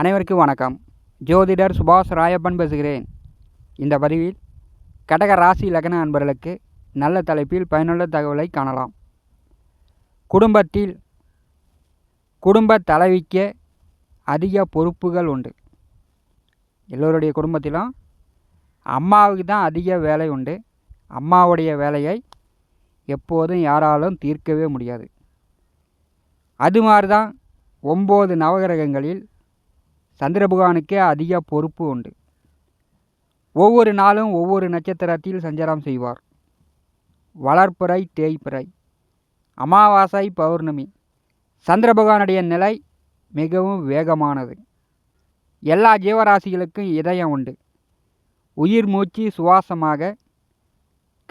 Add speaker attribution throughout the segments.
Speaker 1: அனைவருக்கும் வணக்கம். ஜோதிடர் சுபாஷ் ராயப்பன் பேசுகிறேன். இந்த பதிவில் கடக ராசி லக்ன அன்பர்களுக்கு நல்ல தலைப்பில் பயனுள்ள தகவலை காணலாம். குடும்பத்தில் குடும்ப தலைவிக்கு அதிக பொறுப்புகள் உண்டு. எல்லோருடைய குடும்பத்திலும் அம்மாவுக்கு தான் அதிக வேலை உண்டு. அம்மாவுடைய வேலையை எப்போதும் யாராலும் தீர்க்கவே முடியாது. அது மாதிரி தான் ஒம்பது நவகிரகங்களில் சந்திரபகவானுக்கே அதிக பொறுப்பு உண்டு. ஒவ்வொரு நாளும் ஒவ்வொரு நட்சத்திரத்தில் சஞ்சாரம் செய்வார். வளர்ப்புறை தேய்ப்புறை. அமாவாசை பௌர்ணமி. சந்திர பகவானுடைய நிலை மிகவும் வேகமானது. எல்லா ஜீவராசிகளுக்கும் இதயம் உண்டு. உயிர் மூச்சு சுவாசமாக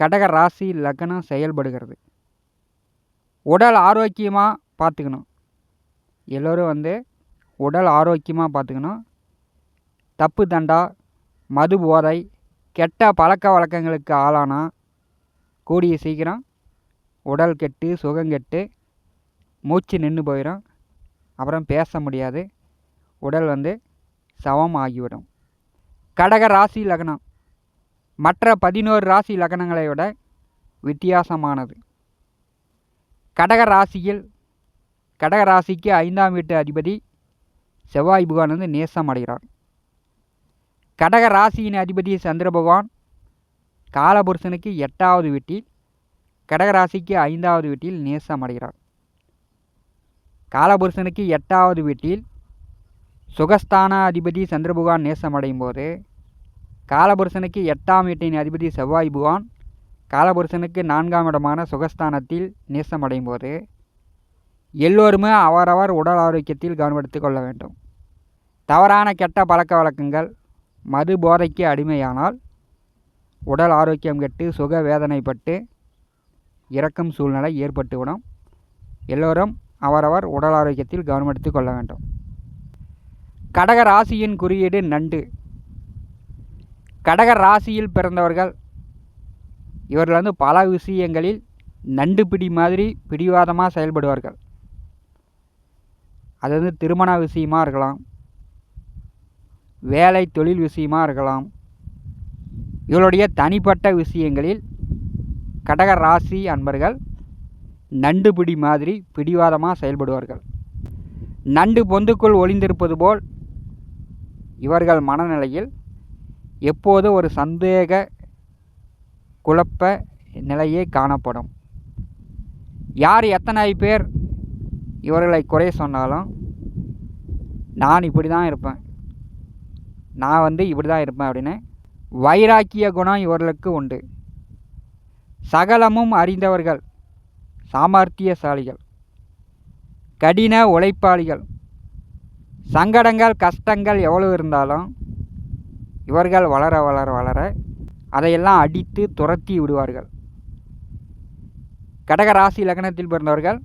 Speaker 1: கடக ராசி லக்னம் செயல்படுகிறது. உடல் ஆரோக்கியமாக பார்த்துக்கணும். எல்லோரும் வந்து உடல் ஆரோக்கியமாக பார்த்துக்கணும் தப்பு தண்டா மது போதை கெட்ட பழக்க வழக்கங்களுக்கு ஆளானா கூடிய சீக்கிரம் உடல் கெட்டு சுகம் கெட்டு மூச்சு நின்று போயிடும் அப்புறம் பேச முடியாது. உடல் வந்து சவம் ஆகிவிடும். கடக ராசி லக்னம். மற்ற பதினோரு ராசி லக்னங்களை விட வித்தியாசமானது. கடக ராசியில் கடக ராசிக்கு ஐந்தாம் வீட்டு அதிபதி செவ்வாய் பகவான் வந்து நேசம் அடைகிறார். கடக ராசியின் அதிபதி சந்திர பகவான் காலபுருஷனுக்கு எட்டாவது வீட்டில் கடக ராசிக்கு ஐந்தாவது வீட்டில் நேசம் அடைகிறார். காலபுருஷனுக்கு எட்டாவது வீட்டில் சுகஸ்தான அதிபதி சந்திர பகவான் நேசம் அடையும் போது காலபுருஷனுக்கு எட்டாம் வீட்டின் அதிபதி செவ்வாய் புகான் காலபுருஷனுக்கு நான்காம் இடமான சுகஸ்தானத்தில் நேசம் அடையும் போது எல்லோருமே அவரவர் உடல் ஆரோக்கியத்தில் கவனப்படுத்திக் கொள்ள வேண்டும். தவறான கெட்ட பழக்க வழக்கங்கள் மது போதைக்கு அடிமையானால் உடல் ஆரோக்கியம் கெட்டு சுக வேதனைப்பட்டு இறக்கும் சூழ்நிலை ஏற்பட்டுவிடும். எல்லோரும் அவரவர் உடல் ஆரோக்கியத்தில் கவனமெடுத்து கொள்ள வேண்டும். கடக ராசியின் குறியீடு நண்டு. கடக ராசியில் பிறந்தவர்கள் இவர்கள் வந்து பல விஷயங்களில் நண்டு பிடி மாதிரி பிடிவாதமாக செயல்படுவார்கள். அது வந்து திருமண விஷயமா இருக்கலாம். வேலை தொழில் விஷயமா இருக்கலாம். இவருடைய தனிப்பட்ட விஷயங்களில் கடக ராசி அன்பர்கள் நண்டு பிடி மாதிரி பிடிவாதமாக செயல்படுவார்கள். நண்டு பொந்துக்குள் ஒளிந்திருப்பது போல் இவர்கள் மனநிலையில் எப்போது ஒரு சந்தேக குழப்ப நிலையே காணப்படும். யார் எத்தனை பேர் இவர்களை குறை சொன்னாலும் நான் இப்படி தான் இருப்பேன். நான் வந்து இப்படி தான் இருப்பேன் அப்படின்னு வைராக்கிய குணம் இவர்களுக்கு உண்டு. சகலமும் அறிந்தவர்கள் சாமர்த்தியசாலிகள் கடின உழைப்பாளிகள் சங்கடங்கள் கஷ்டங்கள் எவ்வளவு இருந்தாலும் இவர்கள் வளர வளர வளர அதையெல்லாம் அடித்து துரத்தி விடுவார்கள். கடகராசி லக்னத்தில் பிறந்தவர்கள்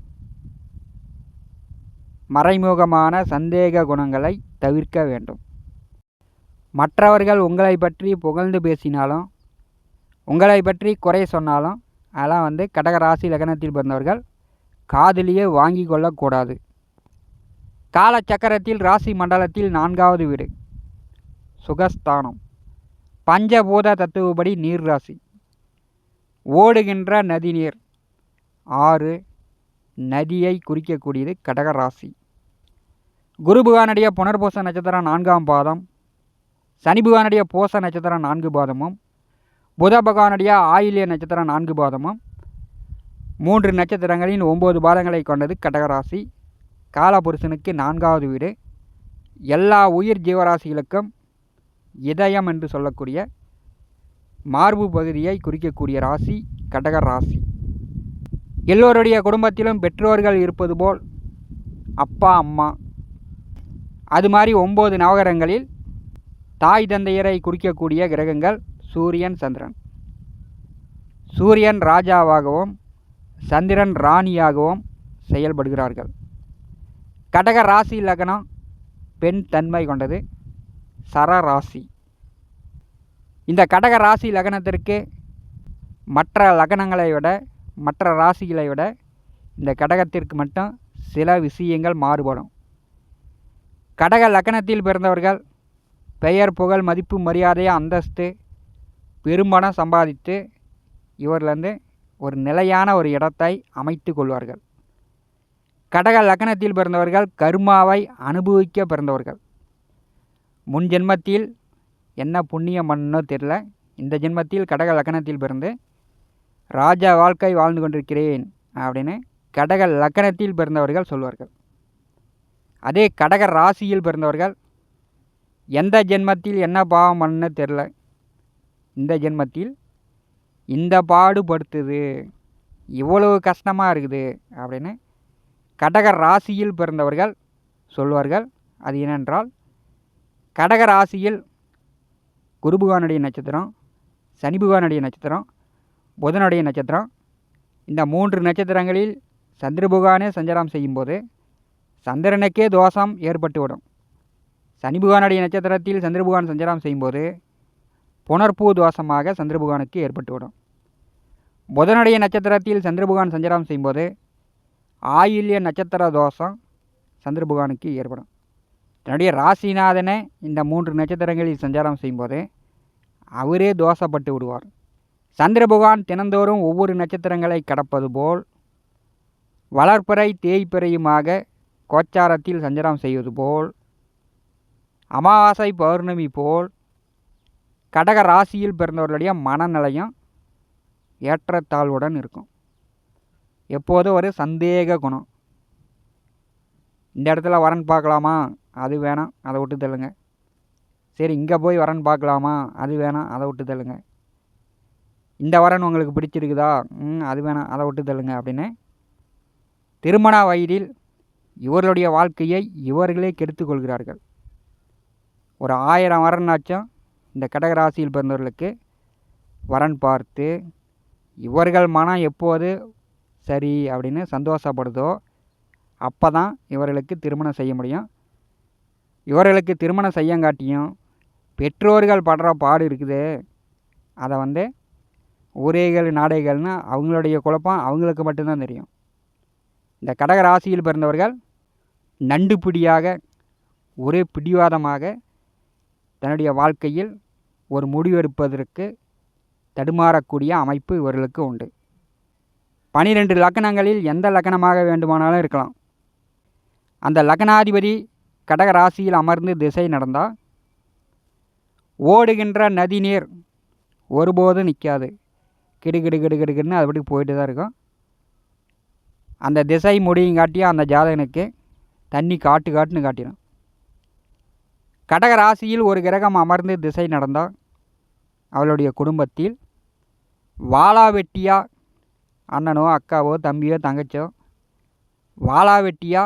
Speaker 1: மறைமுகமான சந்தேக குணங்களை தவிர்க்க வேண்டும். மற்றவர்கள் உங்களை பற்றி புகழ்ந்து பேசினாலும் உங்களை பற்றி குறை சொன்னாலும் அதெல்லாம் வந்து கடகராசி லக்னத்தில் பிறந்தவர்கள் காதிலேயே வாங்கி கொள்ளக்கூடாது. காலச்சக்கரத்தில் ராசி மண்டலத்தில் நான்காவது வீடு சுகஸ்தானம். பஞ்சபூத தத்துவப்படி நீர் ராசி. ஓடுகின்ற நதி நீர் ஆறு நதியை குறிக்கக்கூடியது கடகராசி குரு புகானுடைய புனர்பூச நட்சத்திரம் நான்காம் பாதம் சனி புகானுடைய பூச நட்சத்திரம் நான்கு பாதமும் புத பகவானுடைய ஆயில்ய நட்சத்திரம் நான்கு பாதமும். மூன்று நட்சத்திரங்களின் ஒம்பது பாதங்களை கொண்டது கடகராசி. காலபுருஷனுக்கு நான்காவது வீடு. எல்லா உயிர் ஜீவராசிகளுக்கும் இதயம் என்று சொல்லக்கூடிய மார்பு பகுதியை குறிக்கக்கூடிய ராசி கடக ராசி எல்லோருடைய குடும்பத்திலும் பெற்றோர்கள் இருப்பது போல் அப்பா அம்மா அது மாதிரி ஒம்பது நவகரங்களில் தாய் தந்தையரை குறிக்கக்கூடிய கிரகங்கள் சூரியன் சந்திரன். சூரியன் ராஜாவாகவும் சந்திரன் ராணியாகவும் செயல்படுகிறார்கள். கடக ராசி லக்னம் பெண் தன்மை கொண்டது. சரராசி இந்த கடக ராசி லக்னத்திற்கு மற்ற லக்னங்களை விட மற்ற ராசிகளை விட இந்த கடகத்திற்கு மட்டும் சில விஷயங்கள் மாறுபடும். கடக லக்கணத்தில் பிறந்தவர்கள் பெயர் புகழ் மதிப்பு மரியாதை அந்தஸ்து பெரும்பணம் சம்பாதித்து இவர்லேருந்து ஒரு நிலையான ஒரு இடத்தை அமைத்து கொள்வார்கள். கடக லக்கணத்தில் பிறந்தவர்கள் கர்மாவை அனுபவிக்க பிறந்தவர்கள். முன் ஜென்மத்தில் என்ன புண்ணியம் பண்ணனோ தெரில இந்த ஜென்மத்தில் கடக லக்கணத்தில் பிறந்து ராஜா வாழ்க்கை வாழ்ந்து கொண்டிருக்கிறேன் அப்படின்னு கடக லக்கணத்தில் பிறந்தவர்கள் சொல்வார்கள். அதே கடக ராசியில் பிறந்தவர்கள் எந்த ஜென்மத்தில் என்ன பாவம் பண்ணு தெரில இந்த ஜென்மத்தில் இந்த பாடுபடுத்துது இவ்வளவு கஷ்டமாக இருக்குது அப்படின்னு கடக ராசியில் பிறந்தவர்கள் சொல்வார்கள். அது என்னென்றால் கடக ராசியில் குருபகவானுடைய நட்சத்திரம் சனி பகவானுடைய நட்சத்திரம் புதனுடைய நட்சத்திரம். இந்த மூன்று நட்சத்திரங்களில் சந்திர பகவானே சஞ்சாரம் செய்யும்போது சந்திரனுக்கே தோஷம் ஏற்பட்டுவிடும். சனி பகவானுடைய நட்சத்திரத்தில் சந்திரபுகான் சஞ்சாரம் செய்யும்போது புனர்பூ தோஷமாக சந்திரபுகானுக்கு ஏற்பட்டுவிடும். புதனுடைய நட்சத்திரத்தில் சந்திரபுகான் சஞ்சாரம் செய்யும்போது ஆயில்ய நட்சத்திர தோஷம் சந்திரபுகானுக்கு ஏற்படும். தன்னுடைய ராசிநாதனை இந்த மூன்று நட்சத்திரங்களில் சஞ்சாரம் செய்யும்போது அவரே தோஷப்பட்டு விடுவார். சந்திரபுகான் தினந்தோறும் ஒவ்வொரு நட்சத்திரங்களை கடப்பது போல் வளர்ப்பறை தேய்ப்பறையுமாக கோச்சாரத்தில் சஞ்சாரம் செய்வது போல் அமாவாசை பௌர்ணமி போல் கடக ராசியில் பிறந்தவர்களுடைய மனநிலையம் ஏற்றத்தாழ்வுடன் இருக்கும். எப்போதும் ஒரு சந்தேக குணம். இந்த இடத்துல வரன் பார்க்கலாமா? அது வேணாம் அதை விட்டு தள்ளுங்க. சரி இங்கே போய் வரன் பார்க்கலாமா? அது வேணாம் அதை விட்டு தள்ளுங்க. இந்த வரன் உங்களுக்கு பிடிச்சிருக்குதா? ம் அது வேணாம் அதை விட்டு தள்ளுங்க அப்படின்னு திருமண வயதில் இவர்களுடைய வாழ்க்கையை இவர்களே கெடுத்து கொள்கிறார்கள். ஒரு ஆயிரம் வரனாச்சும் இந்த கடகராசியில் பிறந்தவர்களுக்கு வரன் பார்த்து இவர்கள் மனம் எப்போது சரி? அப்படின்னு சந்தோஷப்படுதோ அப்போ தான் இவர்களுக்கு திருமணம் செய்ய முடியும். இவர்களுக்கு திருமணம் செய்யங்காட்டியும் பெற்றோர்கள் படுற பாடு இருக்குது. அதை வந்து ஊரேகள் நாடைகள்னு அவங்களுடைய குழப்பம் அவங்களுக்கு மட்டும்தான் தெரியும். இந்த கடக ராசியில் பிறந்தவர்கள் நண்டு பிடியாக ஒரே பிடிவாதமாக தன்னுடைய வாழ்க்கையில் ஒரு முடிவெடுப்பதற்கு தடுமாறக்கூடிய அமைப்பு இவர்களுக்கு உண்டு. பனிரெண்டு லக்கணங்களில் எந்த லக்கணமாக வேண்டுமானாலும் இருக்கலாம். அந்த லக்னாதிபதி கடக ராசியில் அமர்ந்து திசை நடந்தால் ஓடுகின்ற நதி நீர் ஒருபோதும் நிற்காது. கிடு கிடு கிடு கிடுன்னு அது போயிட்டு தான் இருக்கும். அந்த திசை முடியும் காட்டியும் அந்த ஜாதகனுக்கு தண்ணி காட்டு காட்டுன்னு காட்டிடும். கடக ராசியில் ஒரு கிரகம் அமர்ந்து திசை நடந்தால் அவளுடைய குடும்பத்தில் வாளா வெட்டியா அண்ணனோ அக்காவோ தம்பியோ தங்கச்சோ வாளா வெட்டியா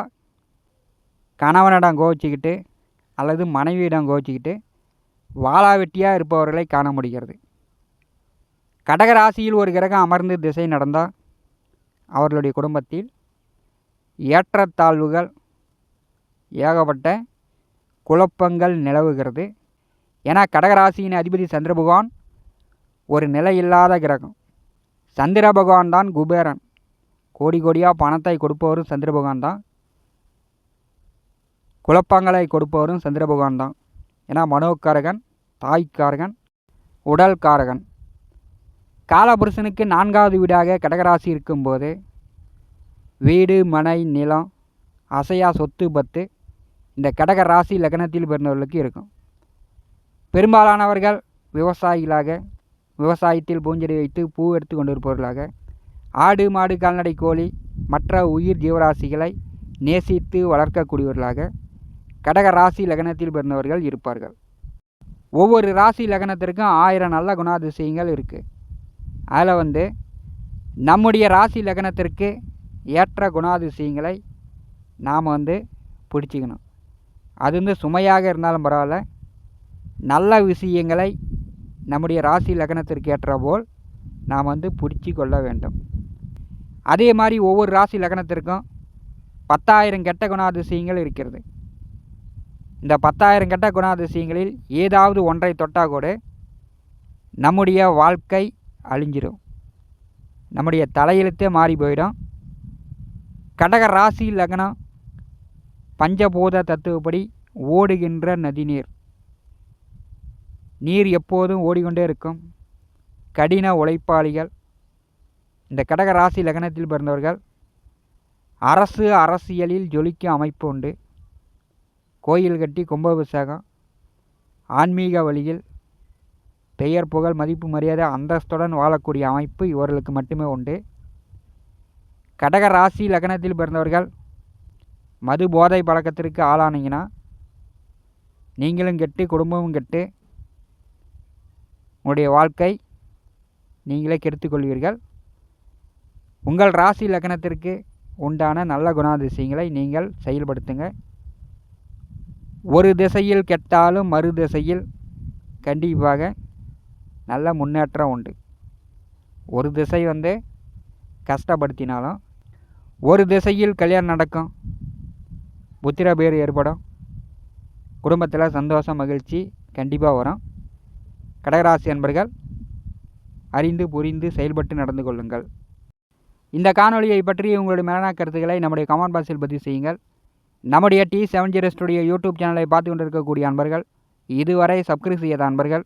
Speaker 1: கணவனிடம் கோவிச்சிக்கிட்டு அல்லது மனைவியிடம் கோவிச்சிக்கிட்டு வாளா வெட்டியாக இருப்பவர்களை காண முடிகிறது. கடகராசியில் ஒரு கிரகம் அமர்ந்து திசை நடந்தால் அவர்களுடைய குடும்பத்தில் ஏற்றத்தாழ்வுகள் ஏகப்பட்ட குழப்பங்கள் நிலவுகிறது. ஏன்னா கடகராசியின் அதிபதி சந்திர பகவான் ஒரு நிலையில்லாத கிரகம். சந்திர பகவான் தான் குபேரன். கோடி கோடியாக பணத்தை கொடுப்பவரும் சந்திர பகவான் தான். குழப்பங்களை கொடுப்பவரும் சந்திர பகவான் தான். ஏன்னா மனோக்காரகன் தாய்க்காரகன் உடல்காரகன். காலபுருஷனுக்கு நான்காவது வீடாக கடகராசி இருக்கும்போது வீடு மனை நிலம் அசையா சொத்து பத்து இந்த கடக ராசி லக்னத்தில் பிறந்தவர்களுக்கு இருக்கும். பெரும்பாலானவர்கள் விவசாயிகளாக விவசாயத்தில் பூஞ்செடி வைத்து பூ எடுத்து கொண்டிருப்பவர்களாக ஆடு மாடு கால்நடை கோழி மற்ற உயிர் ஜீவராசிகளை நேசித்து வளர்க்கக்கூடியவர்களாக கடக ராசி லக்னத்தில் பிறந்தவர்கள் இருப்பார்கள். ஒவ்வொரு ராசி லக்னத்திற்கும் ஆயிரம் நல்ல குணாதிசயங்கள் இருக்குது அதில் வந்து நம்முடைய ராசி லக்னத்திற்கு ஏற்ற குணாதிசயங்களை நாம் வந்து பிடிச்சிக்கணும். அது வந்து சுமையாக இருந்தாலும் பரவாயில்ல. நல்ல விஷயங்களை நம்முடைய ராசி லக்னத்திற்கு ஏற்ற போல் நாம் வந்து பிடிச்சி கொள்ள வேண்டும். அதே மாதிரி ஒவ்வொரு ராசி லக்னத்திற்கும் பத்தாயிரம் கெட்ட குணாதிசயங்கள் இருக்கிறது. இந்த பத்தாயிரம் கெட்ட குணாதிசயங்களில் ஏதாவது ஒன்றை தொட்டால் கூட நம்முடைய வாழ்க்கை அழிஞ்சிடும் நம்முடைய தலையெழுத்தே மாறி போயிடும். கடக ராசி லக்னம் பஞ்சபூத தத்துவப்படி ஓடுகின்ற நதிநீர். நீர் எப்போதும் ஓடிக்கொண்டே இருக்கும். கடின உழைப்பாளிகள். இந்த கடக ராசி லக்னத்தில் பிறந்தவர்கள். அரசு அரசியலில் ஜொலிக்கும் அமைப்பு உண்டு. கோயில் கட்டி கும்பாபிஷேகம். ஆன்மீக வழியில் பெயர் புகழ் மதிப்பு மரியாதை அந்தஸ்துடன் வாழக்கூடிய அமைப்பு இவர்களுக்கு மட்டுமே உண்டு. கடக ராசி லக்னத்தில் பிறந்தவர்கள் மது போதை பழக்கத்திற்கு ஆளானீங்கன்னா நீங்களும் கெட்டு குடும்பமும் கெட்டு உங்களுடைய வாழ்க்கை நீங்களே கெடுத்துக்கொள்வீர்கள் உங்கள் ராசி லக்னத்திற்கு உண்டான நல்ல குணாதிசயங்களை நீங்கள் செயல்படுத்துங்க. ஒரு திசையில் கெட்டாலும் மறு திசையில் கண்டிப்பாக நல்ல முன்னேற்றம் உண்டு. ஒரு திசை வந்து கஷ்டப்படுத்தினாலும் ஒரு திசையில் கல்யாணம் நடக்கும். புத்திர பேர் ஏற்படும். குடும்பத்தில் சந்தோஷம் மகிழ்ச்சி கண்டிப்பாக வரும். கடகராசி அன்பர்கள் அறிந்து புரிந்து செயல்பட்டு நடந்து கொள்ளுங்கள். இந்த காணொலியை பற்றி உங்களுடைய மேலான கருத்துக்களை நம்முடைய கமெண்ட் பாக்ஸில் பதிவு செய்யுங்கள். நம்முடைய T seven zero studio YouTube சேனலை பார்த்து கொண்டிருக்கக்கூடிய அன்பர்கள் இதுவரை சப்ஸ்கிரைப் செய்யாத அன்பர்கள்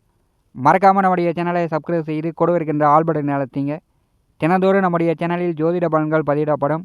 Speaker 1: மறக்காமல் நம்முடைய சேனலை சப்ஸ்கிரைப் செய்து கொடுவிருக்கின்ற ஆல்படன் நிலத்தீங்க தினந்தோறும் நம்முடைய சேனலில் ஜோதிட பலன்கள் பதிவிடப்படும்.